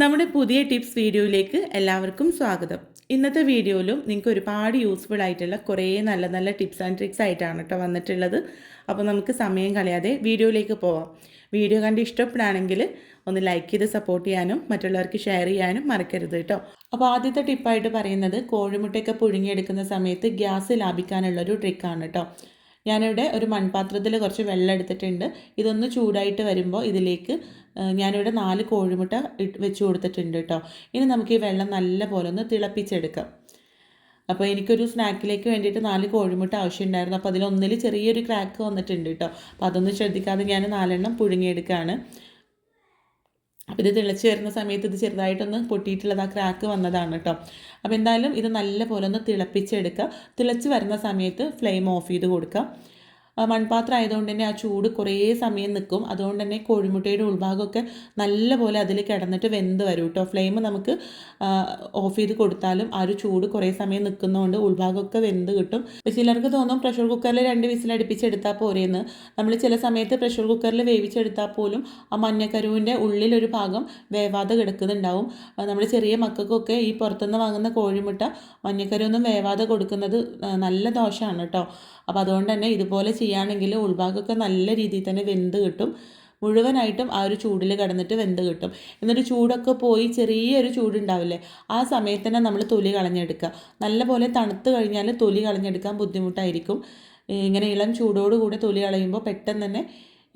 നമ്മുടെ പുതിയ ടിപ്സ് വീഡിയോയിലേക്ക് എല്ലാവർക്കും സ്വാഗതം. ഇന്നത്തെ വീഡിയോയിലും നിങ്ങൾക്ക് ഒരുപാട് യൂസ്ഫുൾ ആയിട്ടുള്ള കുറേ നല്ല നല്ല ടിപ്സ് ആൻഡ് ട്രിക്സ് ആയിട്ടാണ് കേട്ടോ വന്നിട്ടുള്ളത്. അപ്പോൾ നമുക്ക് സമയം കളയാതെ വീഡിയോയിലേക്ക് പോവാം. വീഡിയോ കണ്ട് ഇഷ്ടപ്പെടുകയാണെങ്കിൽ ഒന്ന് ലൈക്ക് ചെയ്ത് സപ്പോർട്ട് ചെയ്യാനും മറ്റുള്ളവർക്ക് ഷെയർ ചെയ്യാനും മറക്കരുത് കേട്ടോ. അപ്പോൾ ആദ്യത്തെ ടിപ്പായിട്ട് പറയുന്നത് കോഴിമുട്ടയൊക്കെ പുഴുങ്ങിയെടുക്കുന്ന സമയത്ത് ഗ്യാസ് ലാഭിക്കാനുള്ളൊരു ട്രിക്കാണ് കേട്ടോ. ഞാനിവിടെ ഒരു മൺപാത്രത്തിൽ കുറച്ച് വെള്ളം എടുത്തിട്ടുണ്ട്. ഇതൊന്ന് ചൂടായിട്ട് വരുമ്പോൾ ഇതിലേക്ക് ഞാനിവിടെ നാല് കോഴിമുട്ട വെച്ച് കൊടുത്തിട്ടുണ്ട് കേട്ടോ ഇനി നമുക്ക് ഈ വെള്ളം നല്ല പോലെ ഒന്ന് തിളപ്പിച്ചെടുക്കാം. അപ്പോൾ എനിക്കൊരു സ്നാക്കിലേക്ക് വേണ്ടിയിട്ട് നാല് കോഴിമുട്ട ആവശ്യമുണ്ടായിരുന്നു. അപ്പോൾ അതിലൊന്നിൽ ചെറിയൊരു ക്രാക്ക് വന്നിട്ടുണ്ട് കേട്ടോ അപ്പോൾ അതൊന്നും ശ്രദ്ധിക്കാതെ ഞാൻ നാലെണ്ണം പുഴുങ്ങിയെടുക്കുകയാണ്. അപ്പോൾ ഇത് തിളച്ച് വരുന്ന സമയത്ത് ഇത് ചെറുതായിട്ടൊന്ന് പൊട്ടിയിട്ടുള്ളത് ആ ക്രാക്ക് വന്നതാണ് കേട്ടോ അപ്പോൾ എന്തായാലും ഇത് നല്ല പോലെ ഒന്ന് തിളപ്പിച്ചെടുക്കുക തിളച്ച് വരുന്ന സമയത്ത് ഫ്ലെയിം ഓഫ് ചെയ്ത് കൊടുക്കുക മൺപാത്രം ആയതുകൊണ്ട് തന്നെ ആ ചൂട് കുറേ സമയം നിൽക്കും അതുകൊണ്ട് തന്നെ കോഴിമുട്ടയുടെ ഉൾഭാഗമൊക്കെ നല്ലപോലെ അതിൽ കിടന്നിട്ട് വെന്ത് വരും കേട്ടോ ഫ്ലെയിം നമുക്ക് ഓഫ് ചെയ്ത് കൊടുത്താലും ആ ഒരു ചൂട് കുറേ സമയം നിൽക്കുന്നതുകൊണ്ട് ഉൾഭാഗമൊക്കെ വെന്ത് കിട്ടും. ചിലർക്ക് തോന്നും പ്രഷർ കുക്കറിൽ രണ്ട് വിസിൽ അടുപ്പിച്ചെടുത്താൽ പോരെയെന്ന് നമ്മൾ ചില സമയത്ത് പ്രഷർ കുക്കറിൽ വേവിച്ചെടുത്താൽ പോലും ആ മഞ്ഞക്കരുവിന്റെ ഉള്ളിലൊരു ഭാഗം വേവാതെ കിടക്കുന്നുണ്ടാവും. നമ്മൾ ചെറിയ മക്കൾക്കൊക്കെ ഈ പുറത്തുനിന്ന് വാങ്ങുന്ന കോഴിമുട്ട മഞ്ഞക്കരുവൊന്നും വേവാതെ കൊടുക്കുന്നത് നല്ല ദോഷമാണ് കേട്ടോ അപ്പോൾ അതുകൊണ്ട് തന്നെ ഇതുപോലെ ചെയ്യുകയാണെങ്കിൽ ഉൾഭാഗമൊക്കെ നല്ല രീതിയിൽ തന്നെ വെന്ത് കിട്ടും. മുഴുവനായിട്ടും ആ ഒരു ചൂടിൽ കിടന്നിട്ട് വെന്ത് കിട്ടും. എന്നിട്ട് ചൂടൊക്കെ പോയി ചെറിയൊരു ചൂടുണ്ടാവില്ലേ? ആ സമയത്ത് തന്നെ നമ്മൾ തൊലി കളഞ്ഞെടുക്കുക. നല്ലപോലെ തണുത്ത് കഴിഞ്ഞാൽ തൊലി കളഞ്ഞെടുക്കാൻ ബുദ്ധിമുട്ടായിരിക്കും. ഇങ്ങനെ ഇളം ചൂടോടുകൂടി തൊലി കളയുമ്പോൾ പെട്ടെന്ന് തന്നെ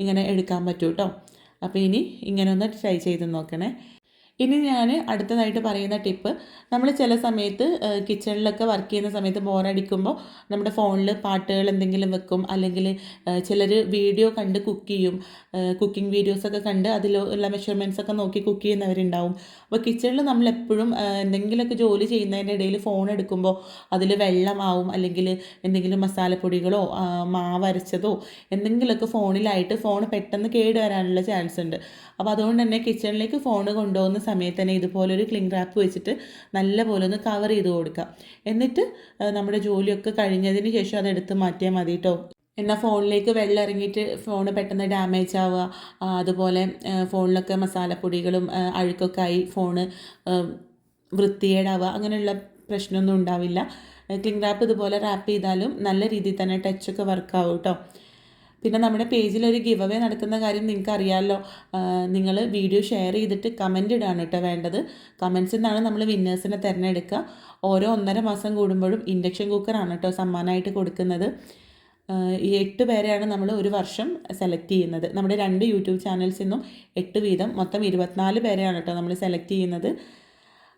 ഇങ്ങനെ എടുക്കാൻ പറ്റും കേട്ടോ അപ്പോൾ ഇനി ഇങ്ങനെ ഒന്ന് ട്രൈ ചെയ്ത് നോക്കണേ. ഇനി ഞാൻ അടുത്തതായിട്ട് പറയുന്ന ടിപ്പ് നമ്മൾ ചില സമയത്ത് കിച്ചണിലൊക്കെ വർക്ക് ചെയ്യുന്ന സമയത്ത് ബോറടിക്കുമ്പോൾ നമ്മുടെ ഫോണിൽ പാട്ടുകൾ എന്തെങ്കിലും വെക്കും. അല്ലെങ്കിൽ ചിലർ വീഡിയോ കണ്ട് കുക്ക് ചെയ്യും. കുക്കിംഗ് വീഡിയോസൊക്കെ കണ്ട് അതിലുള്ള മെഷർമെന്റ്സ് ഒക്കെ നോക്കി കുക്ക് ചെയ്യുന്നവരുണ്ടാവും. അപ്പോൾ കിച്ചണിൽ നമ്മൾ എപ്പോഴും എന്തെങ്കിലുമൊക്കെ ജോലി ചെയ്യുന്നതിന്റെ ഇടയിൽ ഫോൺ എടുക്കുമ്പോൾ അതിൽ വെള്ളമാവും. അല്ലെങ്കിൽ എന്തെങ്കിലും മസാലപ്പൊടികളോ മാവരച്ചതോ എന്തെങ്കിലുമൊക്കെ ഫോണിലായിട്ട് ഫോൺ പെട്ടെന്ന് കേട് വരാനുള്ള ചാൻസ് ഉണ്ട്. അപ്പോൾ അതുകൊണ്ട് തന്നെ കിച്ചണിലേക്ക് ഫോൺ കൊണ്ടുപോകുന്ന സമയത്ത് തന്നെ ഇതുപോലൊരു ക്ലിംഗ് റാപ്പ് വെച്ചിട്ട് നല്ല പോലെ ഒന്ന് കവർ ചെയ്ത് കൊടുക്കുക. എന്നിട്ട് നമ്മുടെ ജോലിയൊക്കെ കഴിഞ്ഞതിന് ശേഷം അത് എടുത്ത് മാറ്റിയാൽ മതി കേട്ടോ എന്നാൽ ഫോണിലേക്ക് വെള്ളം ഇറങ്ങിയിട്ട് ഫോൺ പെട്ടെന്ന് ഡാമേജ് ആവുക. അതുപോലെ ഫോണിലൊക്കെ മസാലപ്പൊടികളും അഴുക്കൊക്കെ ആയി ഫോണ് വൃത്തികേടാവുക. അങ്ങനെയുള്ള പ്രശ്നമൊന്നും ഉണ്ടാവില്ല. ക്ലിംഗ് റാപ്പ് ഇതുപോലെ റാപ്പ് ചെയ്താലും നല്ല രീതിയിൽ തന്നെ ടച്ചൊക്കെ വർക്കാവും കേട്ടോ പിന്നെ നമ്മുടെ പേജിൽ ഒരു ഗിവ് അവേ നടക്കുന്ന കാര്യം നിങ്ങൾക്ക് അറിയാമല്ലോ നിങ്ങൾ വീഡിയോ ഷെയർ ചെയ്തിട്ട് കമന്റ് ഇടാണ് കേട്ടോ വേണ്ടത്. കമൻസിൽ നിന്നാണ് നമ്മൾ വിന്നേഴ്സിനെ തിരഞ്ഞെടുക്കുക. ഓരോ ഒന്നര മാസം കൂടുമ്പോഴും ഇൻഡക്ഷൻ കുക്കറാണ് കേട്ടോ സമ്മാനമായിട്ട് കൊടുക്കുന്നത്. ഈ എട്ട് പേരെയാണ് നമ്മൾ ഒരു വർഷം സെലക്ട് ചെയ്യുന്നത്. നമ്മുടെ രണ്ട് യൂട്യൂബ് ചാനൽസിൽ നിന്നും എട്ട് വീതം മൊത്തം ഇരുപത്തിനാല് പേരെയാണ് കേട്ടോ നമ്മൾ സെലക്ട് ചെയ്യുന്നത്.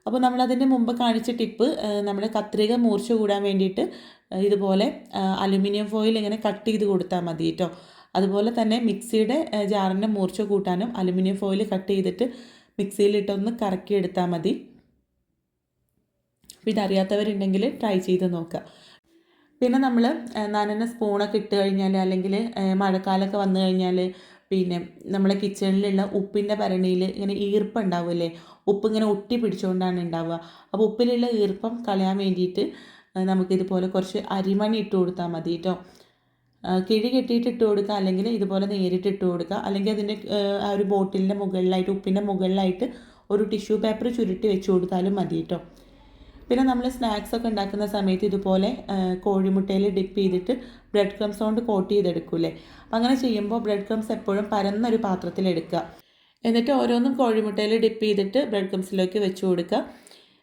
അപ്പോൾ നമ്മളതിന്റെ മുമ്പ് കാണിച്ച ടിപ്പ് നമ്മുടെ കത്രിക മൂർച്ച കൂടാൻ വേണ്ടിയിട്ട് ഇതുപോലെ അലുമിനിയം ഫോയിൽ ഇങ്ങനെ കട്ട് ചെയ്ത് കൊടുത്താൽ മതി കേട്ടോ അതുപോലെ തന്നെ മിക്സിയുടെ ജാറിന്റെ മൂർച്ച കൂട്ടാനും അലുമിനിയം ഫോയിൽ കട്ട് ചെയ്തിട്ട് മിക്സിയിലിട്ടൊന്ന് കറക്കി എടുത്താൽ മതി. അപ്പോൾ ഇതറിയാത്തവരുണ്ടെങ്കിൽ ട്രൈ ചെയ്ത് നോക്കുക പിന്നെ നമ്മൾ നനഞ്ഞ സ്പൂണൊക്കെ ഇട്ട് കഴിഞ്ഞാൽ അല്ലെങ്കിൽ മഴക്കാലമൊക്കെ വന്നു കഴിഞ്ഞാൽ പിന്നെ നമ്മളെ കിച്ചണിലുള്ള ഉപ്പിന്റെ ഭരണിയിൽ ഇങ്ങനെ ഈർപ്പം ഉണ്ടാവില്ലേ ഉപ്പ് ഇങ്ങനെ ഒട്ടി പിടിച്ചുകൊണ്ടാണ് ഉണ്ടാവുക അപ്പോൾ ഉപ്പിലുള്ള ഈർപ്പം കളയാൻ വേണ്ടിയിട്ട് നമുക്കിതുപോലെ കുറച്ച് അരിമണി ഇട്ട് കൊടുത്താൽ മതി കേട്ടോ കിഴി കെട്ടിയിട്ട് ഇട്ട് കൊടുക്കുക അല്ലെങ്കിൽ ഇതുപോലെ നേരിട്ട് ഇട്ട് കൊടുക്കുക അല്ലെങ്കിൽ അതിന്റെ ആ ഒരു ബോട്ടിലിന്റെ മുകളിലായിട്ട് ഉപ്പിന്റെ മുകളിലായിട്ട് ഒരു ടിഷ്യൂ പേപ്പർ ചുരുട്ടി വെച്ച് കൊടുത്താലും മതി കേട്ടോ പിന്നെ നമ്മൾ സ്നാക്സ് ഒക്കെ ഉണ്ടാക്കുന്ന സമയത്ത് ഇതുപോലെ കോഴിമുട്ടയിൽ ഡിപ്പ് ചെയ്തിട്ട് ബ്രെഡ് ക്രംസ് കൊണ്ട് കോട്ട് ചെയ്തെടുക്കൂലേ അങ്ങനെ ചെയ്യുമ്പോൾ ബ്രെഡ് ക്രംസ് എപ്പോഴും പരന്നൊരു പാത്രത്തിൽ എടുക്കുക. എന്നിട്ട് ഓരോന്നും കോഴിമുട്ടയിൽ ഡിപ്പ് ചെയ്തിട്ട് ബ്രെഡ് ക്രംസിലേക്ക് വെച്ച് കൊടുക്കുക.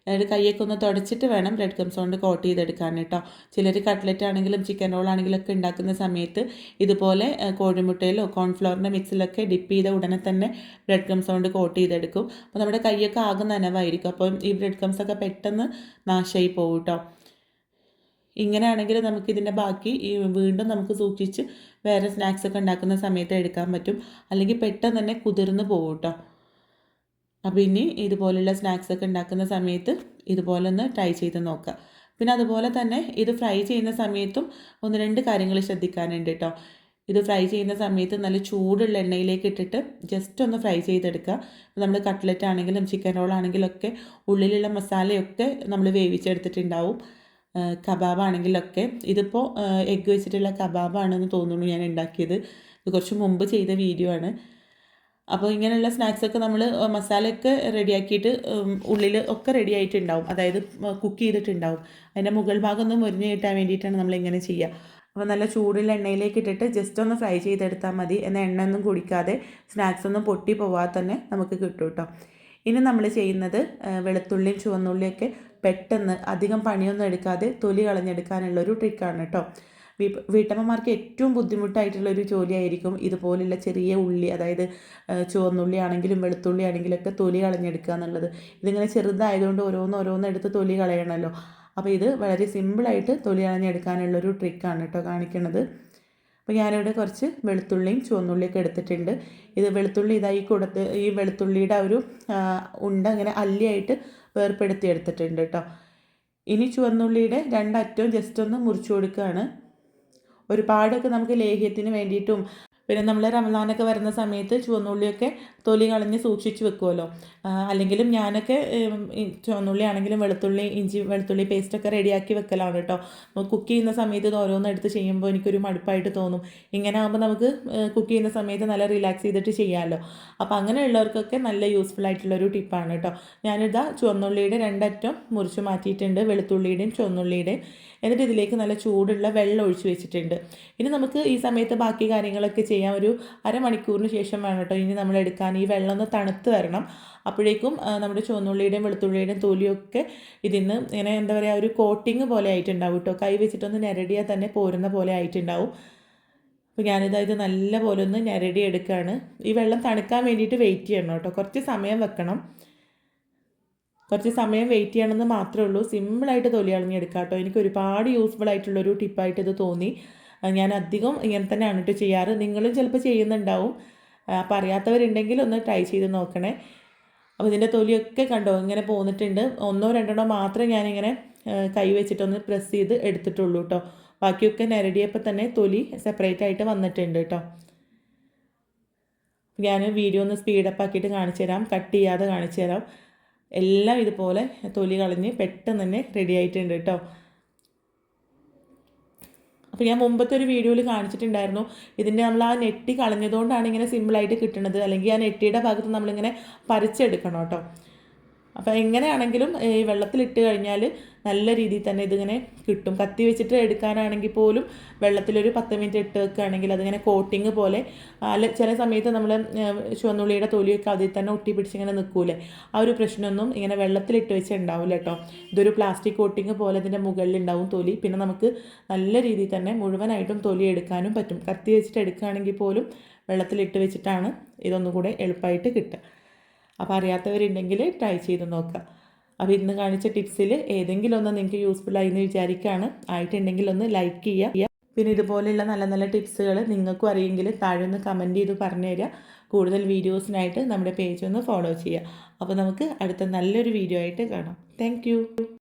എന്നിട്ട് കൈയൊക്കെ ഒന്ന് തുടച്ചിട്ട് വേണം ബ്രെഡ് ക്രംസ് കൊണ്ട് കോട്ട് ചെയ്തെടുക്കാൻ കേട്ടോ. ചിലർ കട്ട്ലറ്റ് ആണെങ്കിലും ചിക്കൻ റോൾ ആണെങ്കിലും ഒക്കെ ഉണ്ടാക്കുന്ന സമയത്ത് ഇതുപോലെ കോഴിമുട്ടയിലോ കോൺഫ്ലോറിന്റെ മിക്സിലൊക്കെ ഡിപ്പ് ചെയ്ത ഉടനെ തന്നെ ബ്രെഡ് ക്രംസ് കൊണ്ട് കോട്ട് ചെയ്തെടുക്കും. അപ്പോൾ നമ്മുടെ കൈയൊക്കെ ആകെ നനവായിരിക്കും. അപ്പം ഈ ബ്രെഡ് ക്രംസ് ഒക്കെ പെട്ടെന്ന് നാശമായി പോകും കേട്ടോ ഇങ്ങനെയാണെങ്കിൽ നമുക്കിതിന്റെ ബാക്കി വീണ്ടും നമുക്ക് സൂക്ഷിച്ച് വേറെ സ്നാക്സ് ഒക്കെ ഉണ്ടാക്കുന്ന സമയത്ത് എടുക്കാൻ പറ്റും. അല്ലെങ്കിൽ പെട്ടെന്ന് തന്നെ കുതിർന്ന് പോകും കേട്ടോ അപ്പോൾ ഇനി ഇതുപോലെയുള്ള സ്നാക്സ് ഒക്കെ ഉണ്ടാക്കുന്ന സമയത്ത് ഇതുപോലെ ഒന്ന് ട്രൈ ചെയ്ത് നോക്കുക പിന്നെ അതുപോലെ തന്നെ ഇത് ഫ്രൈ ചെയ്യുന്ന സമയത്തും ഒന്ന് രണ്ട് കാര്യങ്ങൾ ശ്രദ്ധിക്കാനുണ്ട് കേട്ടോ ഇത് ഫ്രൈ ചെയ്യുന്ന സമയത്ത് നല്ല ചൂടുള്ള എണ്ണയിലേക്ക് ഇട്ടിട്ട് ജസ്റ്റ് ഒന്ന് ഫ്രൈ ചെയ്തെടുക്കുക നമ്മൾ കട്ട്ലറ്റ് ആണെങ്കിലും ചിക്കൻ റോൾ ആണെങ്കിലും ഒക്കെ ഉള്ളിലുള്ള മസാലയൊക്കെ നമ്മൾ വേവിച്ചെടുത്തിട്ടുണ്ടാവും. കബാബ് ആണെങ്കിലൊക്കെ. ഇതിപ്പോൾ എഗ്ഗ് വെച്ചിട്ടുള്ള കബാബാണെന്ന് തോന്നുന്നു ഞാൻ ഉണ്ടാക്കിയത്. ഇത് കുറച്ച് മുമ്പ് ചെയ്ത വീഡിയോ ആണ്. അപ്പോൾ ഇങ്ങനെയുള്ള സ്നാക്സൊക്കെ നമ്മൾ മസാലയൊക്കെ റെഡിയാക്കിയിട്ട് ഉള്ളിൽ ഒക്കെ റെഡി ആയിട്ടുണ്ടാവും അതായത് കുക്ക് ചെയ്തിട്ടുണ്ടാവും. അതിന്റെ മുകൾ ഭാഗം ഒന്ന് മുരിഞ്ഞ് കിട്ടാൻ വേണ്ടിയിട്ടാണ് നമ്മൾ ഇങ്ങനെ ചെയ്യുക അപ്പോൾ നല്ല ചൂടുള്ള എണ്ണയിലേക്ക് ഇട്ടിട്ട് ജസ്റ്റ് ഒന്ന് ഫ്രൈ ചെയ്തെടുത്താൽ മതി. എന്നാൽ എണ്ണ ഒന്നും കുടിക്കാതെ സ്നാക്സ് ഒന്നും പൊട്ടി പോവാതെ തന്നെ നമുക്ക് കിട്ടും കേട്ടോ ഇനി നമ്മൾ ചെയ്യുന്നത് വെളുത്തുള്ളിയും ചുവന്നുള്ളിയൊക്കെ പെട്ടെന്ന് അധികം പണിയൊന്നും എടുക്കാതെ തൊലി കളഞ്ഞെടുക്കാനുള്ള ഒരു ട്രിക്കാണ് കേട്ടോ വീട്ടമ്മമാർക്ക് ഏറ്റവും ബുദ്ധിമുട്ടായിട്ടുള്ള ഒരു ജോലിയായിരിക്കും ഇതുപോലുള്ള ചെറിയ ഉള്ളി അതായത് ചുവന്നുള്ളി ആണെങ്കിലും വെളുത്തുള്ളി ആണെങ്കിലും ഒക്കെ തൊലി കളഞ്ഞെടുക്കുക എന്നുള്ളത്. ഇതിങ്ങനെ ചെറുതായതുകൊണ്ട് ഓരോന്ന് ഓരോന്ന് എടുത്ത് തൊലി കളയണമല്ലോ. അപ്പോൾ ഇത് വളരെ സിമ്പിളായിട്ട് തൊലി കളഞ്ഞെടുക്കാനുള്ളൊരു ട്രിക്കാണ് കേട്ടോ കാണിക്കുന്നത് അപ്പോൾ ഞാനിവിടെ കുറച്ച് വെളുത്തുള്ളിയും ചുവന്നുള്ളിയൊക്കെ എടുത്തിട്ടുണ്ട്. ഇത് വെളുത്തുള്ളി ഇതായി കൊടുത്ത് ഈ വെളുത്തുള്ളിയുടെ ഒരു ഉണ്ട അങ്ങനെ അല്ലിയായിട്ട് വേർപ്പെടുത്തി എടുത്തിട്ടുണ്ട് കേട്ടോ. ഇനി ചുവന്നുള്ളിയുടെ രണ്ടറ്റവും ജസ്റ്റ് ഒന്ന് മുറിച്ചു കൊടുക്കുകയാണ്. ഒരുപാടൊക്കെ നമുക്ക് ലേഹ്യത്തിന് വേണ്ടിയിട്ടും പിന്നെ നമ്മൾ റമദാനൊക്കെ വരുന്ന സമയത്ത് ചുവന്നുള്ളിയൊക്കെ തൊലി കളഞ്ഞ് സൂക്ഷിച്ച് വെക്കുമല്ലോ അല്ലെങ്കിലും ഞാനൊക്കെ ചുവന്നുള്ളി ആണെങ്കിലും വെളുത്തുള്ളി ഇഞ്ചി വെളുത്തുള്ളി പേസ്റ്റൊക്കെ റെഡിയാക്കി വെക്കലാണ് കേട്ടോ കുക്ക് ചെയ്യുന്ന സമയത്ത് ഇത് ഓരോന്ന് എടുത്ത് ചെയ്യുമ്പോൾ എനിക്കൊരു മടുപ്പായിട്ട് തോന്നും. ഇങ്ങനെ ആകുമ്പോൾ നമുക്ക് കുക്ക് ചെയ്യുന്ന സമയത്ത് നല്ല റിലാക്സ് ചെയ്തിട്ട് ചെയ്യാമല്ലോ അപ്പോൾ അങ്ങനെയുള്ളവർക്കൊക്കെ നല്ല യൂസ്ഫുൾ ആയിട്ടുള്ള ഒരു ടിപ്പാണ് കേട്ടോ ഞാനിതാ ചുവന്നുള്ളിയുടെ രണ്ടറ്റം മുറിച്ച് മാറ്റിയിട്ടുണ്ട്. വെളുത്തുള്ളിയുടെയും ചുവന്നുള്ളിയുടെയും. എന്നിട്ട് ഇതിലേക്ക് നല്ല ചൂടുള്ള വെള്ളം ഒഴിച്ച് വെച്ചിട്ടുണ്ട്. ഇനി നമുക്ക് ഈ സമയത്ത് ബാക്കി കാര്യങ്ങളൊക്കെ ചെയ്യാം. ഒരു അരമണിക്കൂറിന് ശേഷം വേണം കേട്ടോ ഇനി നമ്മൾ എടുക്കാൻ ഈ വെള്ളം ഒന്ന് തണുത്ത് വരണം. അപ്പോഴേക്കും നമ്മുടെ ചുവന്നുള്ളിയുടെയും വെളുത്തുള്ളിയുടെയും തൊലിയൊക്കെ ഇതിന്ന് ഇങ്ങനെ എന്താ പറയുക ഒരു കോട്ടിങ് പോലെ ആയിട്ടുണ്ടാവും കേട്ടോ കൈ വെച്ചിട്ടൊന്ന് ഞെരടിയാൽ തന്നെ പോരുന്ന പോലെ ആയിട്ടുണ്ടാവും. അപ്പോൾ ഞാനിത് ഇത് നല്ല പോലെ ഒന്ന് ഞെരടി എടുക്കുകയാണ് ഈ വെള്ളം തണുക്കാൻ വേണ്ടിയിട്ട് വെയിറ്റ് ചെയ്യണം കേട്ടോ കുറച്ച് സമയം വെക്കണം. കുറച്ച് സമയം വെയിറ്റ് ചെയ്യണമെന്ന് മാത്രമേ ഉള്ളൂ. സിമ്പിളായിട്ട് തൊലി കളഞ്ഞെടുക്കാം കേട്ടോ എനിക്ക് ഒരുപാട് യൂസ്ഫുൾ ആയിട്ടുള്ളൊരു ടിപ്പായിട്ട് ഇത് തോന്നി. ഞാൻ അധികം ഇങ്ങനെ തന്നെയാണ് കേട്ടോ ചെയ്യാറ്. നിങ്ങളും ചിലപ്പോൾ ചെയ്യുന്നുണ്ടാവും. അപ്പോൾ അറിയാത്തവരുണ്ടെങ്കിൽ ഒന്ന് ട്രൈ ചെയ്ത് നോക്കണേ. അപ്പോൾ ഇതിന്റെ തൊലിയൊക്കെ കണ്ടോ? ഇങ്ങനെ പോന്നിട്ടുണ്ട്. ഒന്നോ രണ്ടെണ്ണോ മാത്രമേ ഞാനിങ്ങനെ കൈ വെച്ചിട്ടൊന്ന് പ്രസ് ചെയ്ത് എടുത്തിട്ടുള്ളൂ കേട്ടോ ബാക്കിയൊക്കെ നിരടിയപ്പോൾ തന്നെ തൊലി സെപ്പറേറ്റ് ആയിട്ട് വന്നിട്ടുണ്ട് കേട്ടോ ഞാൻ വീഡിയോ ഒന്ന് സ്പീഡപ്പ് ആക്കിയിട്ട് കാണിച്ചു തരാം. കട്ട് ചെയ്യാതെ കാണിച്ചു തരാം. എല്ലാം ഇതുപോലെ തൊലി കളഞ്ഞ് പെട്ടെന്ന് തന്നെ റെഡി ആയിട്ടുണ്ട് കേട്ടോ അപ്പോൾ ഞാൻ മുമ്പത്തെ ഒരു വീഡിയോയിൽ കാണിച്ചിട്ടുണ്ടായിരുന്നു. ഇതിന്റെ നമ്മൾ ആ നെറ്റി കളഞ്ഞതുകൊണ്ടാണ് ഇങ്ങനെ സിമ്പിളായിട്ട് കിട്ടുന്നത് അല്ലെങ്കിൽ ആ നെറ്റിയുടെ ഭാഗത്ത് നമ്മളിങ്ങനെ പറിച്ചെടുക്കണം കേട്ടോ. അപ്പോൾ എങ്ങനെയാണെങ്കിലും ഈ വെള്ളത്തിലിട്ട് കഴിഞ്ഞാൽ നല്ല രീതിയിൽ തന്നെ ഇതിങ്ങനെ കിട്ടും. കത്തി വെച്ചിട്ട് എടുക്കാനാണെങ്കിൽ പോലും വെള്ളത്തിലൊരു പത്ത് മിനിറ്റ് ഇട്ട് വെക്കുകയാണെങ്കിൽ അതിങ്ങനെ കോട്ടിങ് പോലെ അല്ല ചില സമയത്ത് നമ്മൾ ചുവന്നുള്ളിയുടെ തൊലിയൊക്കെ അതിൽ തന്നെ ഒട്ടി പിടിച്ചിങ്ങനെ നിൽക്കൂലേ? ആ ഒരു പ്രശ്നമൊന്നും ഇങ്ങനെ വെള്ളത്തിലിട്ട് വെച്ച് ഉണ്ടാവില്ല കേട്ടോ. ഇതൊരു പ്ലാസ്റ്റിക് കോട്ടിങ് പോലെ ഇതിന്റെ മുകളിലുണ്ടാവും തൊലി. പിന്നെ നമുക്ക് നല്ല രീതിയിൽ തന്നെ മുഴുവനായിട്ടും തൊലി എടുക്കാനും പറ്റും. കത്തി വെച്ചിട്ട് എടുക്കുകയാണെങ്കിൽ പോലും വെള്ളത്തിലിട്ട് വെച്ചിട്ടാണ് ഇതൊന്നുകൂടെ എളുപ്പമായിട്ട് കിട്ടുക. അപ്പോൾ അറിയാത്തവരുണ്ടെങ്കിൽ ട്രൈ ചെയ്ത് നോക്കുക. അപ്പോൾ ഇന്ന് കാണിച്ച ടിപ്സിൽ ഏതെങ്കിലും ഒന്ന് നിങ്ങൾക്ക് യൂസ്ഫുൾ ആയി എന്ന് വിചാരിക്കുകയാണ് ആയിട്ടുണ്ടെങ്കിൽ ഒന്ന് ലൈക്ക് ചെയ്യുക. പിന്നെ ഇതുപോലെയുള്ള നല്ല നല്ല ടിപ്സുകൾ നിങ്ങൾക്കും അറിയെങ്കിൽ താഴെ ഒന്ന് കമന്റ് ചെയ്ത് പറഞ്ഞു തരിക. കൂടുതൽ വീഡിയോസിനായിട്ട് നമ്മുടെ പേജ് ഒന്ന് ഫോളോ ചെയ്യുക. അപ്പോൾ നമുക്ക് അടുത്ത നല്ലൊരു വീഡിയോ ആയിട്ട് കാണാം. താങ്ക്